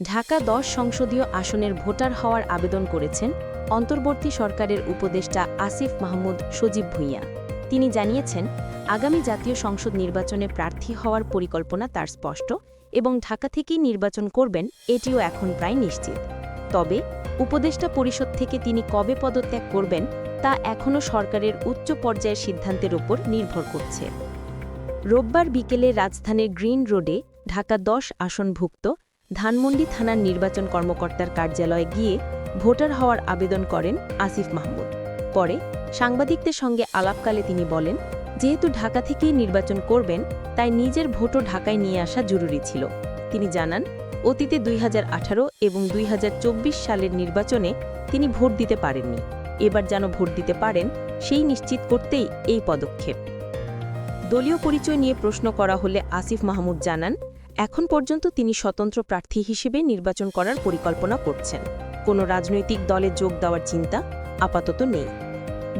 ঢাকা দশ সংসদীয় আসনের ভোটার হওয়ার আবেদন করেছেন অন্তর্বর্তী সরকারের উপদেষ্টা আসিফ মাহমুদ সজীব ভুঁইয়া। তিনি জানিয়েছেন, আগামী জাতীয় সংসদ নির্বাচনে প্রার্থী হওয়ার পরিকল্পনা তার স্পষ্ট এবং ঢাকা থেকেই নির্বাচন করবেন এটিও এখন প্রায় নিশ্চিত। তবে উপদেষ্টা পরিষদ থেকে তিনি কবে পদত্যাগ করবেন তা এখনও সরকারের উচ্চ পর্যায়ের সিদ্ধান্তের উপর নির্ভর করছে। রোববার বিকেলে রাজধানীর গ্রিন রোডে ঢাকা দশ আসনভুক্ত ধানমন্ডি থানার নির্বাচন কর্মকর্তার কার্যালয়ে গিয়ে ভোটার হওয়ার আবেদন করেন আসিফ মাহমুদ। পরে সাংবাদিকদের সঙ্গে আলাপকালে তিনি বলেন, যেহেতু ঢাকা থেকেই নির্বাচন করবেন, তাই নিজের ভোটও ঢাকায় নিয়ে আসা জরুরি ছিল। তিনি জানান, অতীতে দুই হাজার আঠারো এবং দুই হাজার চব্বিশ সালের নির্বাচনে তিনি ভোট দিতে পারেননি। এবার যেন ভোট দিতে পারেন, সেই নিশ্চিত করতেই এই পদক্ষেপ। দলীয় পরিচয় নিয়ে প্রশ্ন করা হলে আসিফ মাহমুদ জানান এখন পর্যন্ত তিনি স্বতন্ত্র প্রার্থী হিসেবে নির্বাচন করার পরিকল্পনা করছেন। কোনো রাজনৈতিক দলে যোগ দেওয়ার চিন্তা আপাতত নেই।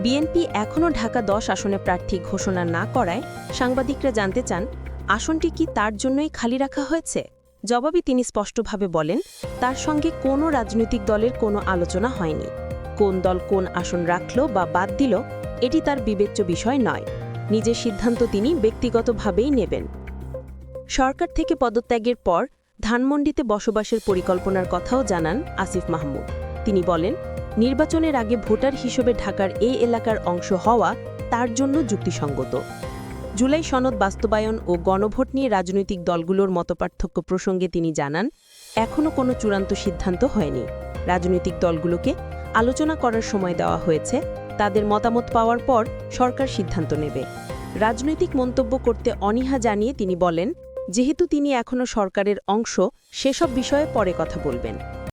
বিএনপি এখনও ঢাকা দশ আসনে প্রার্থী ঘোষণা না করায় সাংবাদিকরা জানতে চান, আসনটি কি তার জন্যই খালি রাখা হয়েছে? জবাবে তিনি স্পষ্টভাবে বলেন, তার সঙ্গে কোনো রাজনৈতিক দলের কোনো আলোচনা হয়নি। কোন দল কোন আসন রাখল বা বাদ দিল, এটি তার বিবেচ্য বিষয় নয়। নিজের সিদ্ধান্ত তিনি ব্যক্তিগতভাবেই নেবেন। সরকার থেকে পদত্যাগের পর ধানমন্ডিতে বসবাসের পরিকল্পনার কথাও জানান আসিফ মাহমুদ। তিনি বলেন, নির্বাচনের আগে ভোটার হিসেবে ঢাকার এই এলাকার অংশ হওয়া তার জন্য যুক্তিসঙ্গত। জুলাই সনদ বাস্তবায়ন ও গণভোট নিয়ে রাজনৈতিক দলগুলোর মতপার্থক্য প্রসঙ্গে তিনি জানান, এখনও কোনো চূড়ান্ত সিদ্ধান্ত হয়নি। রাজনৈতিক দলগুলোকে আলোচনা করার সময় দেওয়া হয়েছে, তাদের মতামত পাওয়ার পর সরকার সিদ্ধান্ত নেবে। রাজনৈতিক মন্তব্য করতে অনীহা জানিয়ে তিনি বলেন যেহেতু তিনি এখনও সরকারের অংশ সেসব বিষয়ে পরে কথা বলবেন।